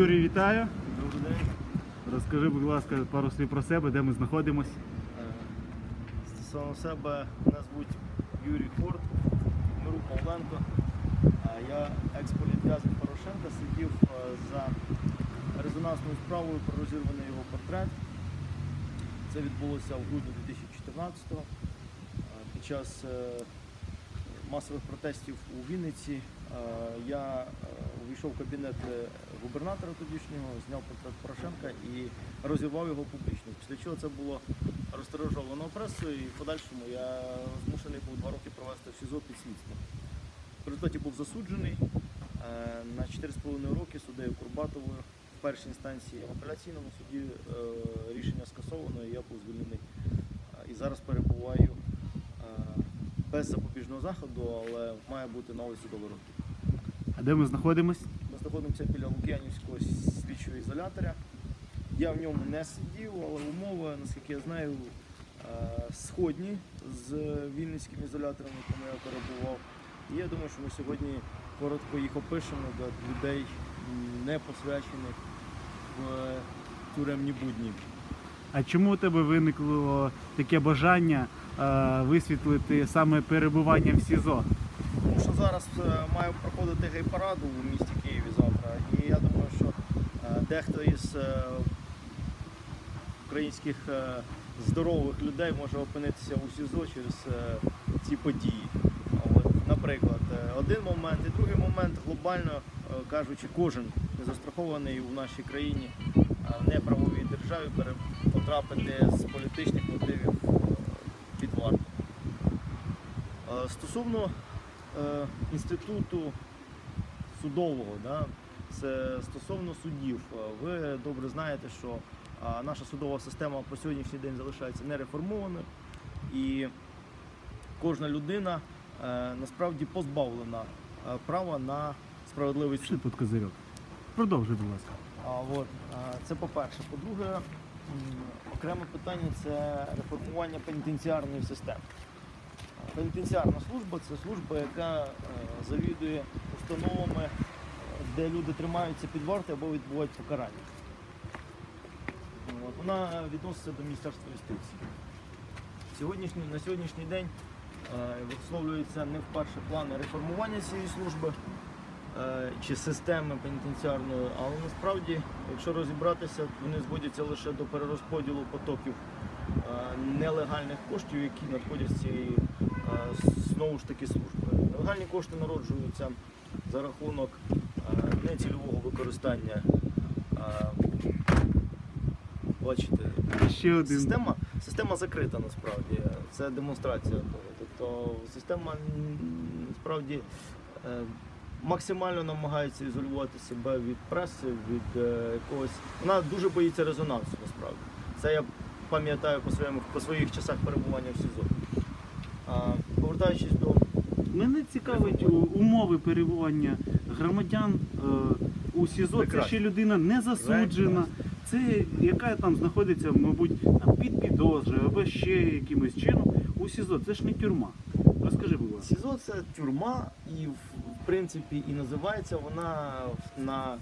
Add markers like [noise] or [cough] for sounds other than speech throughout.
Юрій, вітаю. Добрий день. Розкажи, будь ласка, пару слів про себе, де ми знаходимось. Е, Стосовно себе, мене звуть Юрій Хорт, Миру Павленко. Е, Я екс-політв'язень Порошенка сидів е, за резонансною справою про розірваний його портрет. Це відбулося в грудні 2014-го. Е, Під час масових протестів у Вінниці я увійшов в кабінет е, губернатора тодішнього, зняв портрет Порошенка і розірвав його публічно. Після чого це було розтиражовано пресою і в подальшому я змушений був два роки провести в СІЗО під слідством. В результаті був засуджений е, на 4,5 роки суддею Курбатовою в першій інстанції в апеляційному суді е, рішення скасовано і я був звільнений. І зараз перебуваю без запобіжного заходу, але має бути новий судовий років. А де ми знаходимось? Ми знаходимося біля Лук'янівського слідчого ізолятора. Я в ньому не сидів, але умови, наскільки я знаю, е, сходні з вінницьким ізолятором, якому я перебував. І я думаю, що ми сьогодні коротко їх опишемо для людей, не посвячених в тюремні будні. А чому у тебе виникло таке бажання е, висвітлити саме перебування в СІЗО? Зараз е, має проходити гей-параду у місті Києві завтра. І я думаю, що е, дехто із е, українських здорових людей може опинитися у СІЗО через ці події. Наприклад, один момент і другий момент, глобально кажучи, кожен застрахований у нашій країні неправовій державі потрапити з політичних мотивів під варту. Стосовно е, інституту судового, да, це стосовно суддів. Е, Ви добре знаєте, що наша судова система по сьогоднішній день залишається нереформованою, і кожна людина е, насправді позбавлена права на справедливий суд. тут козирьок. Продовжуй, будь ласка. А, от, це по-перше. По-друге, окреме питання це реформування пенітенціарної системи. Пенітенціарна служба це служба, яка е, завідує установами, е, де люди тримаються під вартою або відбувають покарання. От, Вона відноситься до Міністерства юстиції. Сьогоднішній, на сьогоднішній день е, висловлюється не вперше плани реформування цієї служби е, чи системи пенітенціарної, але насправді, якщо розібратися, вони зводяться лише до перерозподілу потоків е, нелегальних коштів, які надходять з цієї знову ж таки служби. Нелегальні кошти народжуються за рахунок е, нецільового використання. е, Бачите, Ще один. Система, система закрита насправді. Це демонстрація того. Тобто система насправді е, максимально намагається ізолювати себе від преси, від якогось. Вона дуже боїться резонансу насправді. Це я пам'ятаю по своєму по своїх часах перебування в СІЗО. А, повертаючись до Мене цікавить умови перебування громадян е, у СІЗО. Це ще людина не засуджена. Це яка там знаходиться, мабуть, під підозрою або ще якимось чином у СІЗО. Це ж не тюрма. Розкажи, будь ласка. СІЗО це тюрма, і в принципі і називається вона на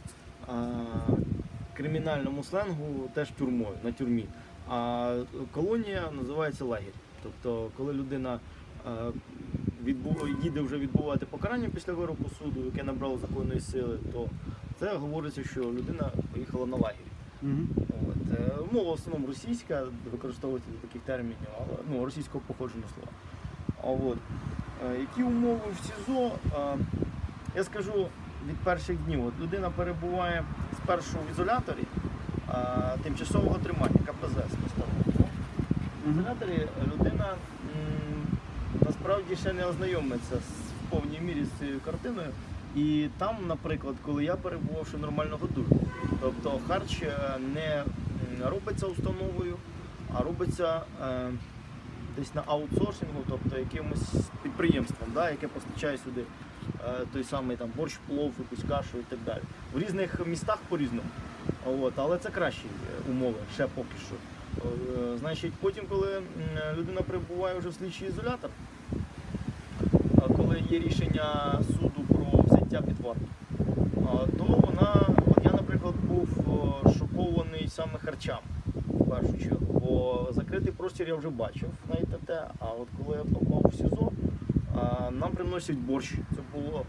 а, кримінальному сленгу теж тюрмою, на тюрмі. А колонія називається лагерь. Тобто, коли людина їде вже відбувати покарання після вироку суду, яке набрало законної сили, то це говориться, що людина поїхала на лагерь. Мгм. От. е, Мова в основному російська, використовується для таких термінів, але ну, російського походження слова. А от. е, Які умови в СІЗО? Е, Я скажу від перших днів. От людина перебуває спершу в ізоляторі е, тимчасового тримання, КПЗ споставлено. В ізоляторі людина м, насправді ще не ознайомиться в повній мірі з цією картиною. І там, наприклад, коли я перебував, що нормально годую. Тобто харч е, не робиться установою, а робиться е, десь на аутсорсингу, тобто якимось підприємством, да, яке постачає сюди е, той самий там борщ, плов, якусь кашу і так далі. В різних містах по-різному. Але це кращі е, умови, ще поки що. Е, Значить, потім, коли людина перебуває вже в слідчий ізолятор, коли є рішення суду про взяття під варту, то вона, я, наприклад, був був шокований саме харчам в першу чергу. Бо закритий простір я вже бачив на ІТТ, а от коли я попав в СІЗО, нам приносять борщ. Це було,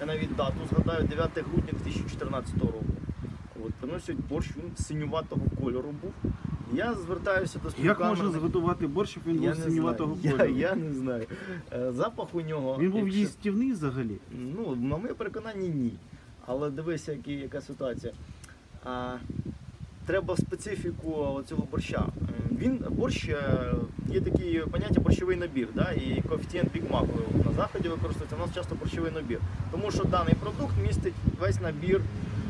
я навіть дату згадаю, 9 грудня 2014 року. От, приносять борщ, він синюватого кольору був. Я звертаюся до Як співкамерника. можна зготувати борщ, щоб він Я був не синюватого знаю. кольору? Я, я не знаю. Е, Запах у нього. Він був якщо- їстівний взагалі. Ну, на моє переконання, ні. Але дивися, які, яка ситуація. А, треба специфіку цього борща. М, Він борщ е, є такі поняття борщовий набір, да? і коефіцієнт бігмаку на заході використовується. У нас часто борщовий набір. Тому що даний продукт містить весь набір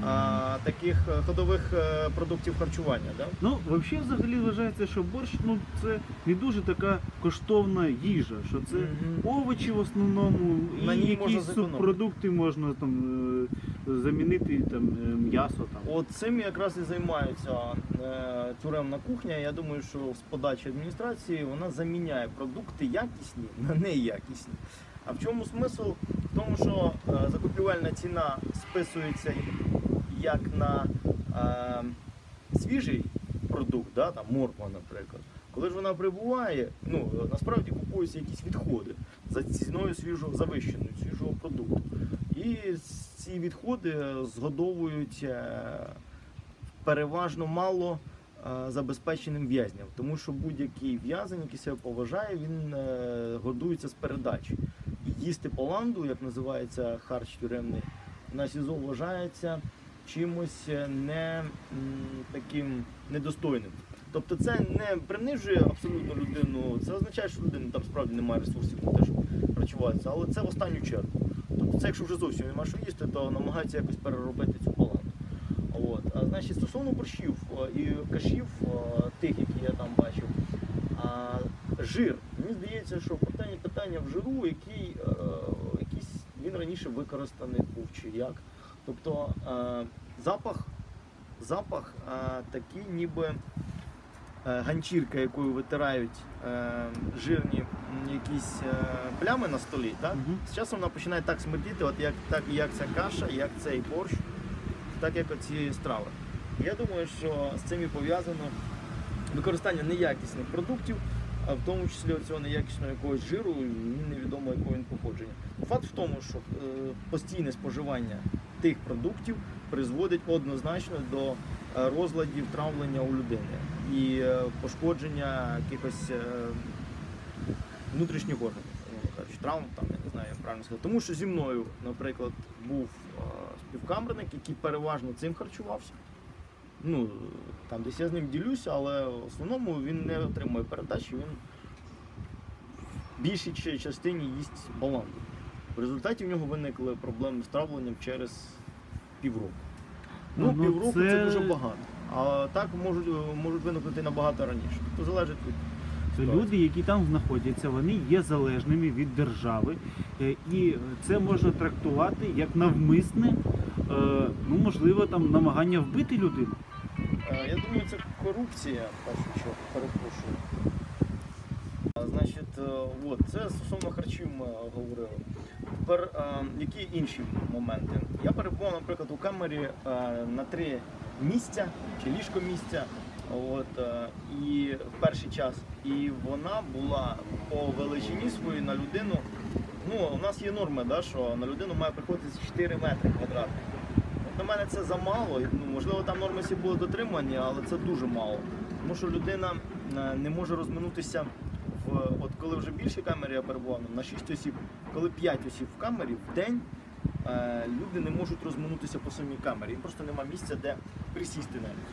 а, таких е, ходових е, продуктів харчування. Да? Ну, взагалі, взагалі вважається, що борщ ну, це не дуже така коштовна їжа, що це овочі в основному, На і ній можна якісь зекономити. субпродукти можна там е, замінити там е, м'ясо там. От цим якраз і займається е, тюремна кухня. Я думаю, що з подачі адміністрації вона заміняє продукти якісні на неякісні. А в чому смисл? В тому, що е, закупівельна ціна списується як на е, свіжий продукт, да, там морква, наприклад. Коли ж вона прибуває, ну насправді купуються якісь відходи за ціною свіжого завищеної свіжого продукту. І ці відходи згодовують е, переважно мало е, забезпеченим в'язням, тому що будь-який в'язень, який себе поважає, він е, годується з передачі. І їсти поланду, як називається харч тюремний, на СІЗО вважається чимось не таким недостойним. Тобто це не принижує абсолютно людину, це означає, що людина там справді немає ресурсів на те, щоб харчуватися, але це в останню чергу. Тобто це якщо вже зовсім нема що їсти, то намагаються якось переробити цю полану. От. А значить, стосовно борщів е, і кашів, е, тих, які я там бачив, а, жир. Мені здається, що питання питання в жиру, який е, якийсь він раніше використаний був чи як. Тобто е, запах, запах е, такий, ніби е, ганчірка, якою витирають е, жирні якісь е, плями на столі. Так? Мгм. З часом вона починає так смердіти, от як, так, як ця каша, як цей борщ, так як оці страви. Я думаю, що з цим і пов'язано використання неякісних продуктів, а в тому числі цього неякісного якогось жиру, і невідомо якого він походження. Факт в тому, що е, постійне споживання тих продуктів призводить однозначно до е, розладів травлення у людини і е, пошкодження якихось е, внутрішніх органів, травм, там, я не знаю, як правильно сказати. Тому що зі мною, наприклад, був співкамерник, який переважно цим харчувався. Ну, там десь я з ним ділюся, але в основному він не отримує передачі, він в більшій частині їсть баланду. В результаті в нього виникли проблеми з травленням через півроку. Ну, Ну, півроку це... це- дуже багато. А так можуть, можуть виникнути набагато раніше. Тобто залежить від. Люди, які там знаходяться, вони є залежними від держави, е, і це можна трактувати як навмисне, е, ну можливо, там намагання вбити людину. Е, Я думаю, це корупція, в першу чергу, перепрошую. Значить, от, це стосовно харчів ми говорили. Тепер, які інші моменти? Я перебував, наприклад, у камері е, на три місця чи ліжко місця. От, е, і в перший час. І вона була по величині своїй на людину. Ну, у нас є норма, да, що на людину має приходитися 4 метри квадратних. От на мене це замало. Ну, можливо, там норми всі були дотримані, але це дуже мало. Тому що людина е, не може розминутися в от коли вже більше камери я перебував на 6 осіб, коли 5 осіб в камері в день. е, Люди не можуть розминутися по самій камері. Їм просто немає місця, де присісти навіть.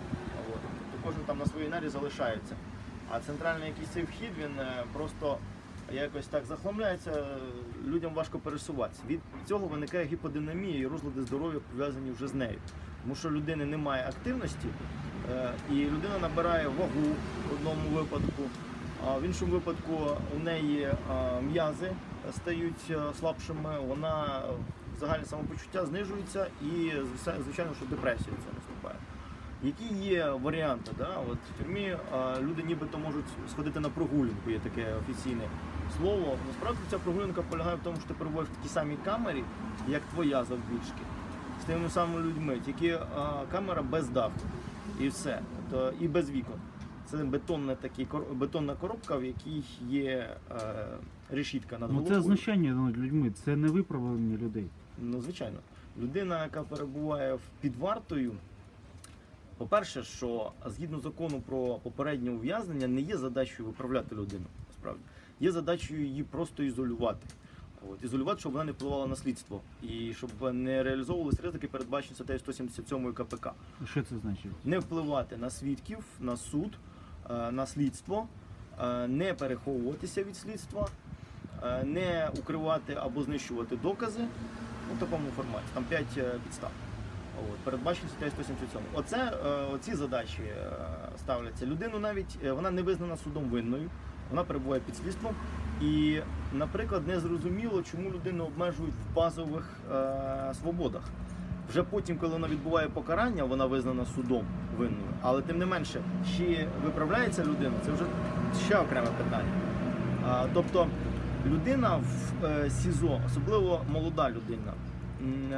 От. Тобто кожен там на своїй нері залишається. А центральний якийсь цей вхід він е, просто якось так захламляється, людям важко пересуватися. Від цього виникає гіподинамія і розлади здоров'я пов'язані вже з нею. Тому що людини немає активності, е, і людина набирає вагу в одному випадку, а в іншому випадку у неї е, м'язи стають е, слабшими, вона е, загальне самопочуття знижується і звичайно, що депресія це наступає. Які є варіанти? Да? От в тюрмі люди нібито можуть сходити на прогулянку, є таке офіційне слово. Насправді ця прогулянка полягає в тому, що ти перебуваєш в такій самій камері, як твоя завбільшки, з тими самими людьми, тільки е, камера без даху. І все. Тобто, і без вікон. Це бетонна, такий, бетонна коробка, в якій є е, решітка над Ну головою. це знущання над людьми, це не виправлення людей. Ну, звичайно. Людина, яка перебуває під вартою, по-перше, що згідно закону про попереднє ув'язнення, не є задачею виправляти людину, насправді. Є задачею її просто ізолювати. От, ізолювати, щоб вона не впливала на слідство і щоб не реалізовувалися ризики, передбачені статтею 177 КПК. Що це значить? Не впливати на свідків, на суд, на слідство, е, не переховуватися від слідства, е, не укривати або знищувати докази у такому форматі. Там 5 підстав. От, передбачені статтею 177. Оце, е, оці задачі е, ставляться. Людину навіть е, вона не визнана судом винною, вона перебуває під слідством. І, наприклад, не зрозуміло, чому людину обмежують в базових е, свободах. Вже потім, коли вона відбуває покарання, вона визнана судом винною. Але тим не менше, чи виправляється людина, це вже ще окреме питання. А, тобто людина в е, СІЗО, особливо молода людина,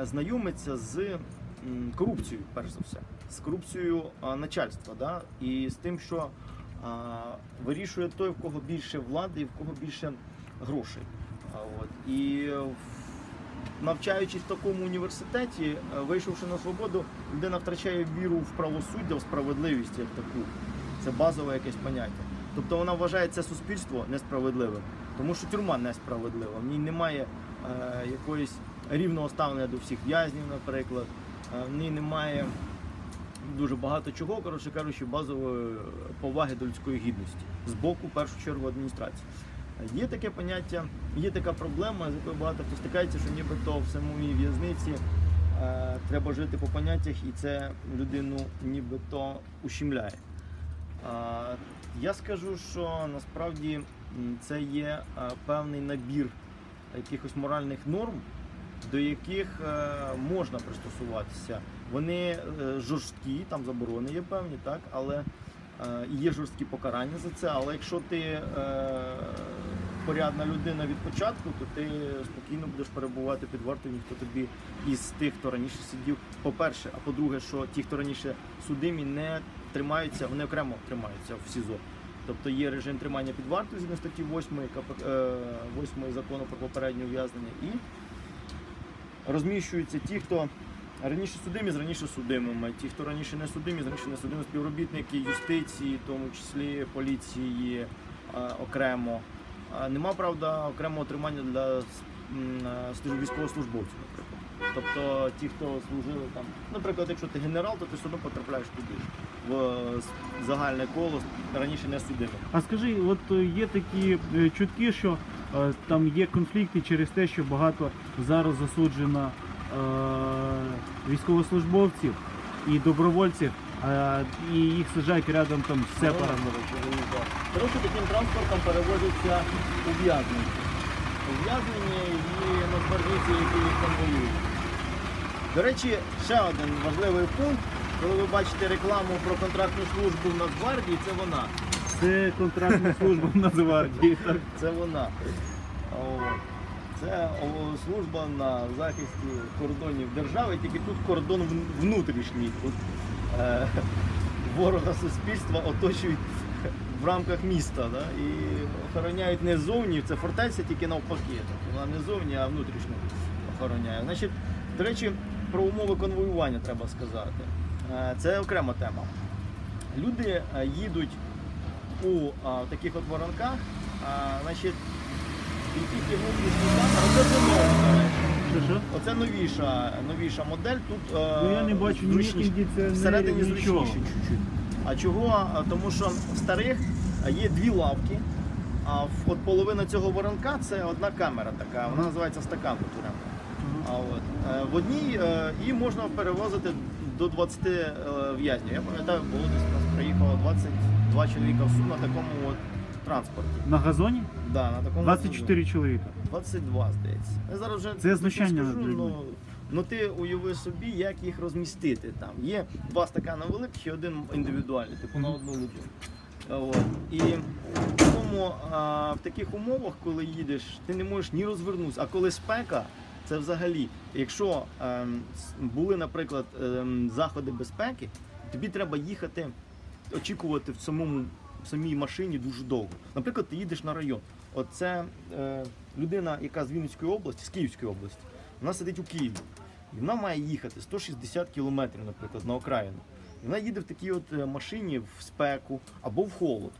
знайомиться з м, корупцією, перш за все, з корупцією а, начальства, да? і з тим, що а, вирішує той, в кого більше влади і в кого більше грошей. А, от. І навчаючись в такому університеті, е, вийшовши на свободу, людина втрачає віру в правосуддя, в справедливість як таку. Це базове якесь поняття. Тобто вона вважає це суспільство несправедливим, тому що тюрма несправедлива. В ній немає е, якоїсь рівного ставлення до всіх в'язнів, наприклад. Е, в ній немає дуже багато чого, коротше кажучи, базової поваги до людської гідності з боку, в першу чергу, адміністрації. Є таке поняття, є така проблема, з якою багато хто стикається, що нібито в самій в'язниці е, треба жити по поняттях, і це людину нібито ущемляє. Е, я скажу, що насправді це є е, певний набір якихось моральних норм, до яких е, можна пристосуватися. Вони е, жорсткі, там заборони є певні, так, але є жорсткі покарання за це. Але якщо ти е, порядна людина від початку, то ти спокійно будеш перебувати під вартою, ніхто тобі із тих, хто раніше сидів, по-перше, а по-друге, що ті, хто раніше судимі, не тримаються, вони окремо тримаються в СІЗО. Тобто є режим тримання під вартою згідно статті 8, е, 8 закону про попереднє ув'язнення і розміщуються ті, хто раніше судимі з раніше судимими, ті, хто раніше не судимі, з раніше не судимі, співробітники юстиції, в тому числі поліції окремо. Нема, правда, окремого тримання для військовослужбовців, наприклад. Тобто ті, хто служили там, наприклад, якщо ти генерал, то ти судом потрапляєш туди, в загальне коло раніше не судимих. А скажи, от е, є такі е, чутки, що е, там є конфлікти через те, що багато зараз засуджено військовослужбовців і добровольців, е, і їх саджають рядом там з сепарами. Коротше, таким транспортом перевозяться ув'язнені. Ув'язнені і нацгвардійці, які їх конвоюють. До речі, ще один важливий пункт. Коли ви бачите рекламу про контрактну службу в Нацгвардії, це вона. Це контрактна служба в Нацгвардії. Це вона. Це служба на захисті кордонів держави, тільки тут кордон внутрішній. Тут е, ворога суспільства оточують в рамках міста да, і охороняють не ззовні, це фортеця тільки навпаки. Тобто Вона не зовні, а внутрішньо охороняє. Значить, до речі, про умови конвоювання треба сказати. Е, Це окрема тема. Люди е, їдуть у а, таких от воронках, а, значить, і тільки внутрішні оце новіша, новіша модель. Тут е, Ну, я не бачу зручніше. всередині зручніше чуть-чуть. А чого? Тому що в старих є дві лавки, а от половина цього воронка це одна камера така, вона називається стакан. А от е, в одній е, і можна перевозити до 20 е, в'язнів. Я пам'ятаю, було десь у нас приїхало 22 чоловіка в Сум на такому от транспорті. На газоні? Да, на такому 24 чоловіка. 22, здається. Я зараз вже Це знущання над людьми. ну, ну ти уяви собі, як їх розмістити там. Є два стакани великі і один індивідуальний, типу на одну людину. От. І тому а, в таких умовах, коли їдеш, ти не можеш ні розвернутися, а коли спека, Це взагалі, якщо ем, були, наприклад, ем, заходи безпеки, тобі треба їхати, очікувати в самому самій машині дуже довго. Наприклад, ти їдеш на район. Оце е, людина, яка з Вінницької області, з Київської області, вона сидить у Києві. І вона має їхати 160 кілометрів, наприклад, на окраїну. І вона їде в такій от е, машині в спеку або в холод.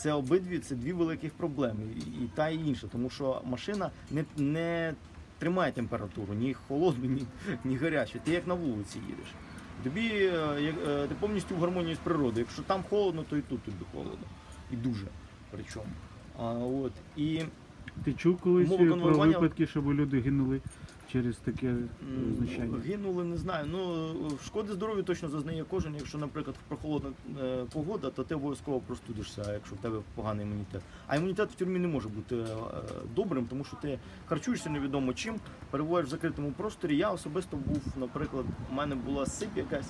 Це обидві це дві великих проблеми, і, і та і інша, тому що машина не, не тримає температуру, ні холодну, ні, ні гарячу. Ти як на вулиці їдеш. Тобі е, е, ти повністю в гармонії з природою. Якщо там холодно, то і тут тобі холодно. І дуже. Причому. А, от. І Ти чув колись про випадки, щоб люди гинули через таке знущання? Гинули, не знаю. Ну шкоди здоров'ю точно зазнає кожен. Якщо, наприклад, прохолодна е, погода, то ти обов'язково простудишся, якщо в тебе поганий імунітет. А імунітет в тюрмі не може бути е, добрим, тому що ти харчуєшся невідомо чим, перебуваєш в закритому просторі. Я особисто був, наприклад, у мене була сип якась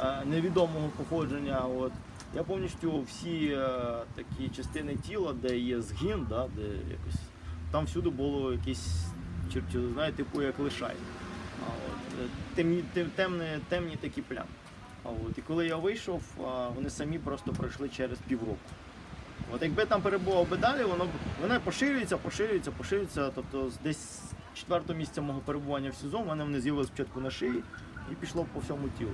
е, невідомого походження. От я повністю всі такі частини тіла, де є згин, да, де якось там всюди було якісь черті, знаєте, типу як лишай. А от, е, темні, тем- темні, такі плями. А от, і коли я вийшов, вони самі просто пройшли через півроку. От якби там перебував би далі, воно б воно поширюється, поширюється, поширюється. Тобто десь четвертого місця мого перебування в СІЗО, в мене вони з'явилися спочатку на шиї і пішло по всьому тілу.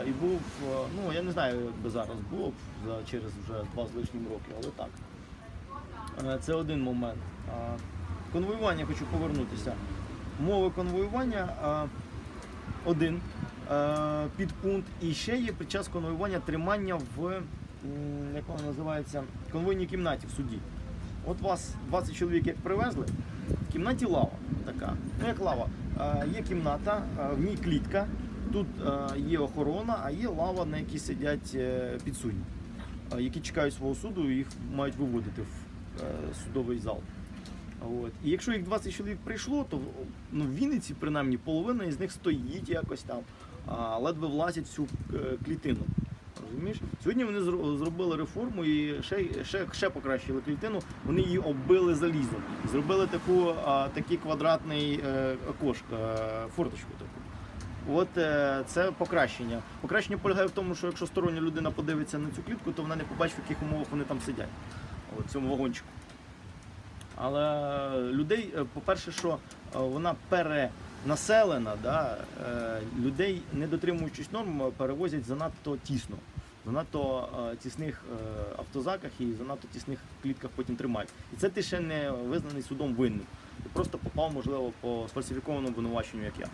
Е, І був, е, ну я не знаю, як би зараз було б через вже два з лишнім роки, але так. Це один момент. Конвоювання хочу повернутися. Мови конвоювання один підпункт. І ще є під час конвоювання тримання в як воно називається конвойній кімнаті в суді. От вас 20 чоловік як привезли, в кімнаті лава така. Ну як лава. Є кімната, в ній клітка, тут є охорона, а є лава, на якій сидять е, підсудні, які чекають свого суду, і їх мають виводити в е, судовий зал. От. І якщо їх 20 чоловік прийшло, то ну, в Вінниці, принаймні, половина із них стоїть якось там, а ледве влазять цю е, клітину. Розумієш? Сьогодні вони зробили реформу і ще, ще, ще покращили клітину. Вони її оббили залізом. Зробили таку, а, такий квадратний е, окошко, е, форточку таку. От це покращення. Покращення полягає в тому, що якщо стороння людина подивиться на цю клітку, то вона не побачить, в яких умовах вони там сидять. В цьому вагончику. Але людей, е, по-перше, що е, вона перенаселена, да, е, людей, не дотримуючись норм, перевозять занадто тісно, занадто тісних автозаках і занадто тісних клітках потім тримають. І це ти ще не визнаний судом винним. Ти просто попав, можливо, по сфальсифікованому обвинуваченню, як я.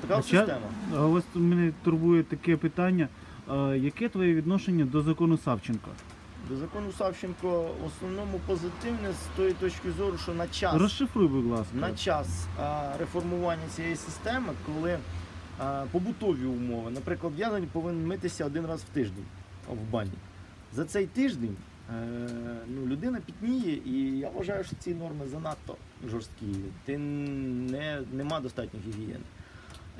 Така система. Ось мене турбує таке питання. Яке твоє відношення до закону Савченка? До закону Савченко в основному позитивне з тої точки зору, що на час. Розшифруй, будь ласка. на час а, реформування цієї системи, коли а, побутові умови, наприклад, в'язень повинен митися один раз в тиждень в бані. За цей тиждень е, ну, людина пітніє, і я вважаю, що ці норми занадто жорсткі. Ти не, нема достатньо гігієни.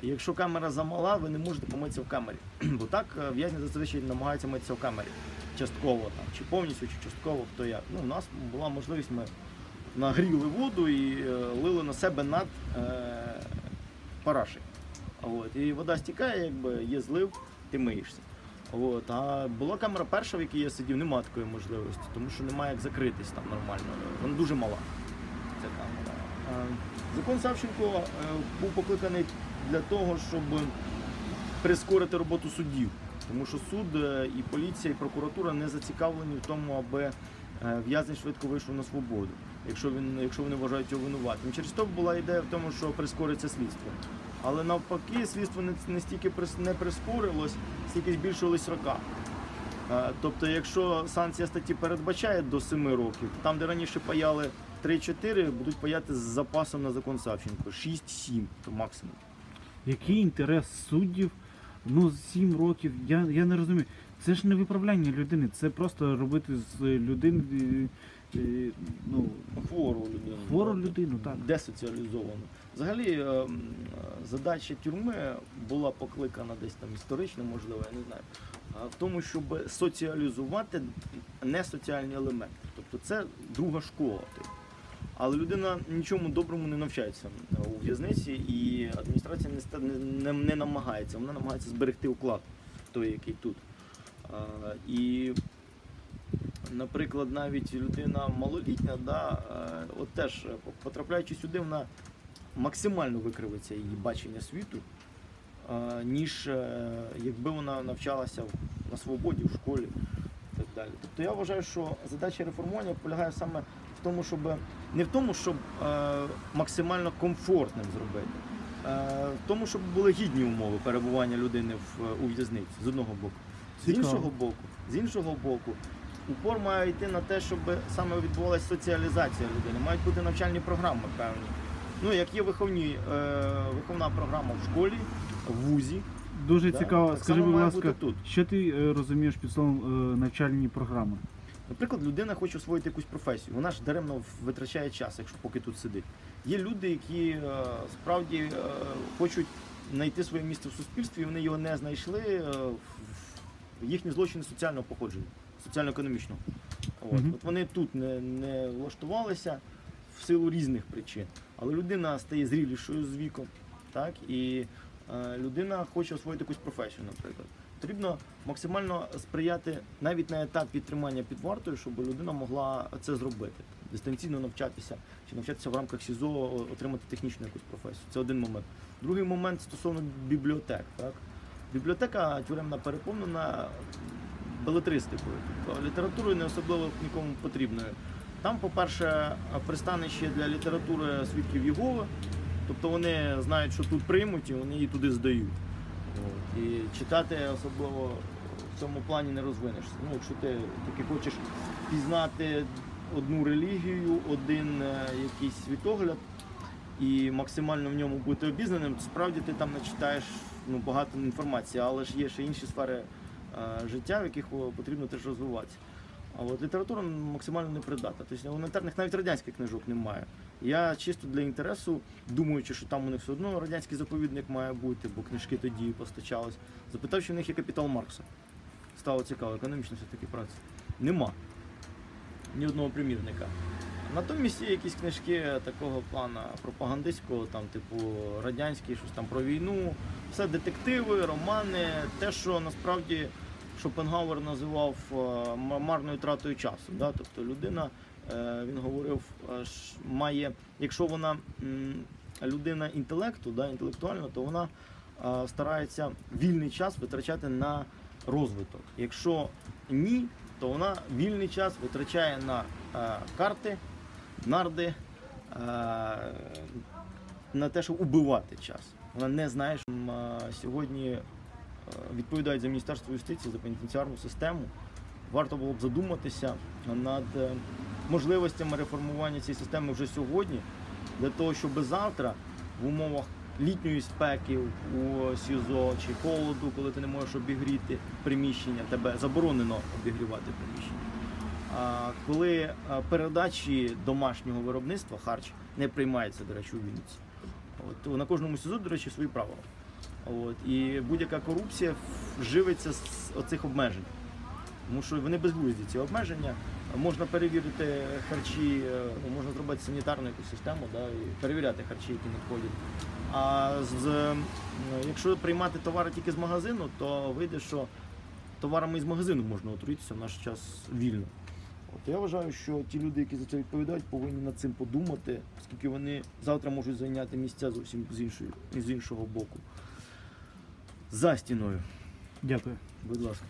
Якщо камера замала, ви не можете помитися в камері. [clears throat] Бо так е, в'язні зазвичай намагаються митися в камері. Частково там, чи повністю, чи частково, хто як. Ну, у нас була можливість, ми нагріли воду і е, лили на себе над е, параші. От. І вода стікає, якби є злив, ти миєшся. От. А була камера перша, в якій я сидів, нема такої можливості, тому що немає як закритись там нормально. Вона дуже мала. Ця камера. Е, Закон Савченко е, був покликаний для того, щоб прискорити роботу суддів. Тому що суд е, і поліція, і прокуратура не зацікавлені в тому, аби е, в'язень швидко вийшов на свободу, якщо він, якщо вони вважають його винуватим. Через то була ідея в тому, що прискориться слідство. Але навпаки, слідство не, не стільки не прискорилось, стільки збільшились срока. Е, Тобто, якщо санкція статті передбачає до 7 років, там, де раніше паяли 3-4, будуть паяти з запасом на закон Савченко 6-7 то максимум. Який інтерес суддів? Ну, 7 років. Я, я не розумію. Це ж не виправляння людини, це просто робити з людини е, е, ну, Хвору людину. Хвору людину, так. Десоціалізовану. Взагалі е, задача тюрми була покликана десь там історично, можливо, я не знаю. В тому, щоб соціалізувати несоціальні елементи. Тобто це друга школа. Але людина нічому доброму не навчається е, у в'язниці, і адміністрація не, не, не, намагається. Вона намагається зберегти уклад той, який тут. А, і, наприклад, навіть людина малолітня, да, е, от теж е, потрапляючи сюди, вона максимально викривиться її бачення світу, е, ніж якби вона навчалася на свободі в школі і так далі. Тобто я вважаю, що задача реформування полягає саме тому, щоб не в тому, щоб е, максимально комфортним зробити, е, в тому, щоб були гідні умови перебування людини в, у в'язниці з одного боку. З іншого боку, з іншого боку, упор має йти на те, щоб саме відбувалася соціалізація людини. Мають бути навчальні програми певні. Ну, як є виховні, е, виховна програма в школі, в вузі. Дуже Да, цікаво. так Скажи, будь ласка, тут. що ти е, розумієш під словом е, навчальні програми? Наприклад, людина хоче освоїти якусь професію. Вона ж даремно витрачає час, якщо поки тут сидить. Є люди, які е, справді е, хочуть знайти своє місце в суспільстві, і вони його не знайшли. е, їхні злочини соціального походження, соціально-економічного. От. Мгм. От вони тут не, не влаштувалися в силу різних причин. Але людина стає зрілішою з віком, так? і е, людина хоче освоїти якусь професію, наприклад. Потрібно максимально сприяти навіть на етапі тримання під вартою, щоб людина могла це зробити. Дистанційно навчатися чи навчатися в рамках СІЗО, отримати технічну якусь професію. Це один момент. Другий момент стосовно бібліотек. Так? Бібліотека тюремна переповнена белетристикою, тобто літературою не особливо нікому потрібною. Там, по-перше, пристанище для літератури свідків Єгови, тобто вони знають, що тут приймуть і вони її туди здають. І читати особливо в цьому плані не розвинешся. Ну, якщо ти таки хочеш пізнати одну релігію, один е, якийсь світогляд і максимально в ньому бути обізнаним, то справді ти там не читаєш ну, багато інформації, але ж є ще інші сфери е, життя, в яких потрібно теж розвиватися. А от література максимально непридатна. Тобто елементарних навіть радянських книжок немає. Я чисто для інтересу, думаючи, що там у них все одно радянський заповідник має бути, бо книжки тоді постачались, запитав, чи в них є капітал Маркса. Стало цікаво, економічно все-таки праця. Нема. Ні одного примірника. Натомість є якісь книжки такого плана пропагандистського, там, типу радянські, щось там про війну. Все детективи, романи, те, що насправді Шопенгауер називав е, марною тратою часу. Да? Тобто людина, він говорив, е, має, якщо вона людина інтелекту, да, інтелектуальна, то вона е, старається вільний час витрачати на розвиток. Якщо ні, то вона вільний час витрачає на е, карти, нарди, е, на те, щоб убивати час. Вона не знає, що е, сьогодні е, відповідають за Міністерство юстиції, за пенітенціарну систему. Варто було б задуматися над е, можливостями реформування цієї системи вже сьогодні, для того, щоб завтра в умовах літньої спеки у СІЗО чи холоду, коли ти не можеш обігріти приміщення, тебе заборонено обігрівати приміщення. А коли передачі домашнього виробництва харч не приймається, до речі, у Вінниці. От, на кожному СІЗО, до речі, свої правила. От, і будь-яка корупція живиться з оцих обмежень. Тому що вони безглузді, ці обмеження. Можна перевірити харчі, е, можна зробити санітарну якусь систему да, і перевіряти харчі, які надходять. А з, е, якщо приймати товари тільки з магазину, то вийде, що товарами із магазину можна отруїтися в наш час вільно. От я вважаю, що ті люди, які за це відповідають, повинні над цим подумати, оскільки вони завтра можуть зайняти місця зовсім з, іншої, з іншого боку. За стіною, Дякую. будь ласка.